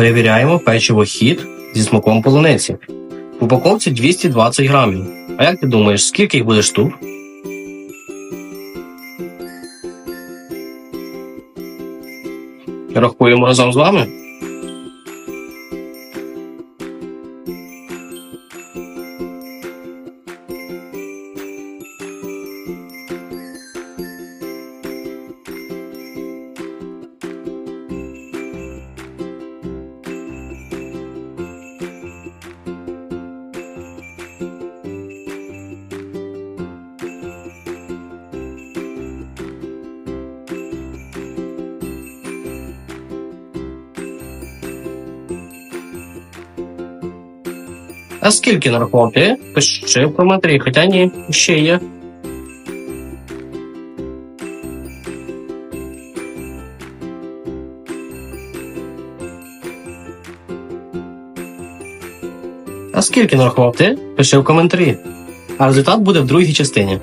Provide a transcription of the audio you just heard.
Перевіряємо печиво хід зі смаком полуниці. В упаковці 220 грамів. А як ти думаєш, скільки їх буде штук? Рахуємо разом з вами. А скільки нарахував? Пиши в коментарі, хоча ні, ще є. А скільки нарахував? Пиши в коментарі. А результат буде в другій частині.